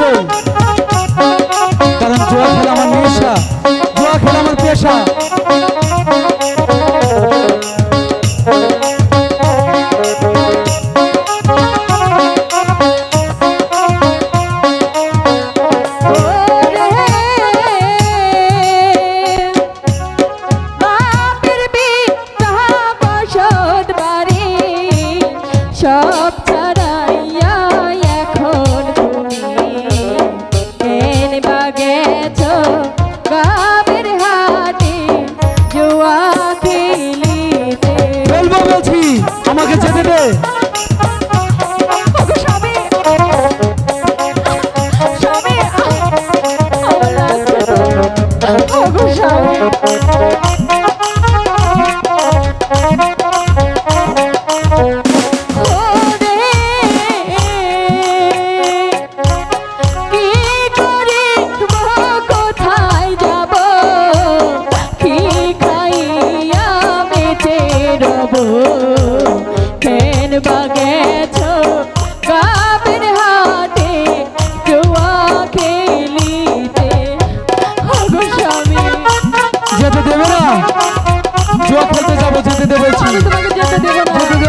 আমি কারণ জোয়া খেলা আমার নেশা জোয়া খেলা আমার পেশা। বা গেছো বাপের হাতে জুয়া খেলিতে খেলব বলছি আমাকে যেতে দে। বা গেছো গাবের হাতে জুয়া খেলিতে। ওগো স্বামী। যেতে দেবে না। জুয়া খেলতে যাব যেতে দে বলছি আমি তোমাকে যেতে দেবো না। যেতে দে